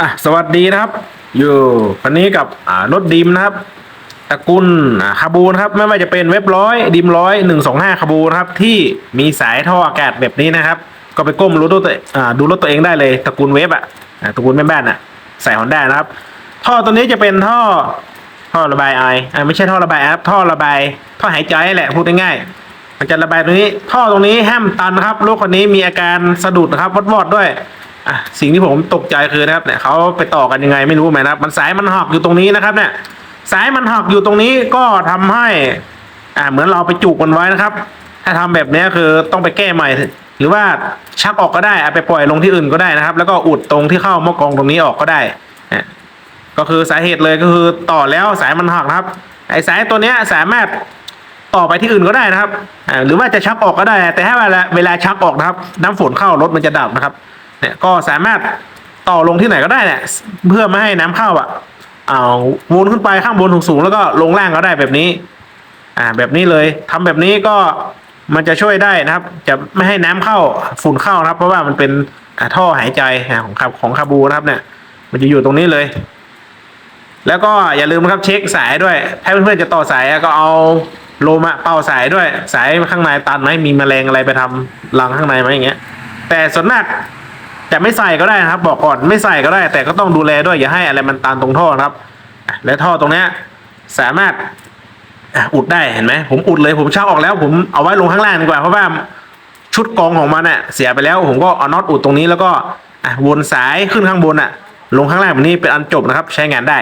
อะสวัสดีนะครับ อยู่วันนี้กับอ่ารถดิมนะครับตระกูลอ่าคาบูนะครับไม่ว่าจะเป็นเว็บร้อยดิมร้อยหนึ่งสองห้าคาบูนะครับที่มีสายท่ออากาศแบบนี้นะครับ ก็ไปก้มรู้ตัวอ่าดูรถตัวเองได้เลยตระกูลเว็บอะอ่าตระกูลแม่บ้านอะใส่ฮอนด้านะครับ ท่อตัวนี้จะเป็นท่อท่อระบายไออ่าไม่ใช่ท่อระบายไอครับท่อระบายท่อหายใจแหละพูดง่ายๆมันจะระบายตรงนี้ ท่อตรงนี้ห้ามตันนะครับลูกคนนี้มีอาการสะดุดนะครับวอดๆด้วย อะสิ่งที่ผมตกใจคือนะครับเนี่ยเขาไปต่อกันยังไงไม่รู้ไหมนะครับ มันสายมันหักอยู่ตรงนี้นะครับ เนี่ย สายมันหักอยู่ตรงนี้ก็ทำให้ อ่าเหมือนเราไปจุกมันไว้นะครับ ถ้าทำแบบนี้คือต้องไปแก้ใหม่ หรือว่าชักออกก็ได้เอาไปปล่อยลงที่อื่นก็ได้นะครับ แล้วก็อุดตรงที่เข้ามอกองตรงนี้ออกก็ได้เนี่ยก็คือสาเหตุเลยก็คือต่อแล้วสายมันหักนะครับ ไอ้สายตัวเนี้ยสามารถต่อไปที่อื่นก็ได้นะครับอ่าหรือว่าจะชักออกก็ได้ แต่ถ้าเวลาเวลาชักออกนะครับ น้ำฝนเข้ารถมันจะดับนะครับ เนี่ยก็สามารถต่อลงที่ไหนก็ได้เนี่ยเพื่อไม่ให้น้ำเข้าอะเอาวนขึ้นไปข้างบนสูงๆแล้วก็ลงล่างก็ได้แบบนี้ อ่า แบบนี้เลยทำแบบนี้ก็มันจะช่วยได้นะครับ จะไม่ให้น้ำเข้าฝุ่นเข้านะครับ เพราะว่ามันเป็นท่อหายใจของคาของคาบูนะครับ เนี่ย มันจะอยู่ตรงนี้เลย แล้วก็อย่าลืมนะครับเช็คสายด้วย ถ้าเพื่อนๆจะต่อสายก็เอาโลมาเป่าสายด้วย สายข้างในตันไหมมีแมลงอะไรไปทำรังข้างในไหมอย่างเงี้ย แต่ส่วนมาก ต่ไม่ใส่ก็ได้นะครับ บอกก่อนไม่ใส่ก็ได้ แต่ก็ต้องดูแลด้วยอย่าให้อะไรมันตันตรงท่อครับ และท่อตรงเนี้ยสามารถอุดได้เห็นไหมผมอุดเลยผมชักออกแล้ว ผมเอาไว้ลงข้างล่างดีกว่าเพราะว่าชุดกรองของมันเนี่ยเสียไปแล้ว ผมก็เอาน็อตอุดตรงนี้แล้วก็วนสายขึ้นข้างบนอะ ลงข้างล่างแบบนี้เป็นอันจบนะครับ ใช้งานได้